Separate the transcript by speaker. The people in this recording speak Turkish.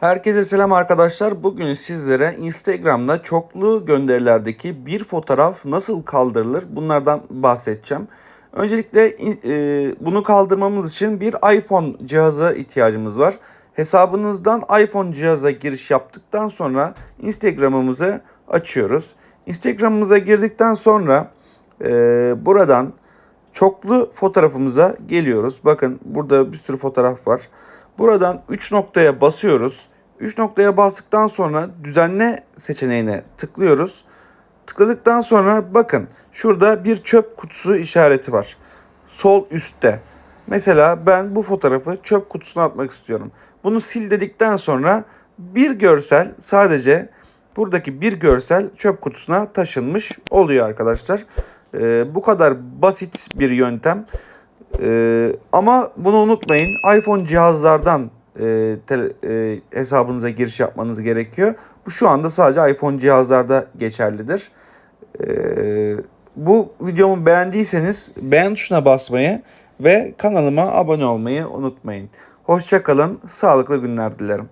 Speaker 1: Herkese selam arkadaşlar. Bugün sizlere Instagram'da çoklu gönderilerdeki bir fotoğraf nasıl kaldırılır bunlardan bahsedeceğim. Öncelikle e, bunu kaldırmamız için bir iPhone cihaza ihtiyacımız var. Hesabınızdan iPhone cihaza giriş yaptıktan sonra Instagram'ımızı açıyoruz. Instagram'ımıza girdikten sonra e, buradan çoklu fotoğrafımıza geliyoruz. Bakın burada bir sürü fotoğraf var. Buradan 3 noktaya basıyoruz. 3 noktaya bastıktan sonra düzenle seçeneğine tıklıyoruz. Tıkladıktan sonra bakın şurada bir çöp kutusu işareti var. Sol üstte. Mesela ben bu fotoğrafı çöp kutusuna atmak istiyorum. Bunu sil dedikten sonra bir görsel sadece buradaki bir görsel çöp kutusuna taşınmış oluyor arkadaşlar. Ee, bu kadar basit bir yöntem. Ee, ama bunu unutmayın. iPhone cihazlardan e, tele, e, hesabınıza giriş yapmanız gerekiyor. Bu şu anda sadece iPhone cihazlarda geçerlidir. Ee, bu videomu beğendiyseniz beğen tuşuna basmayı ve kanalıma abone olmayı unutmayın. Hoşçakalın, sağlıklı günler dilerim.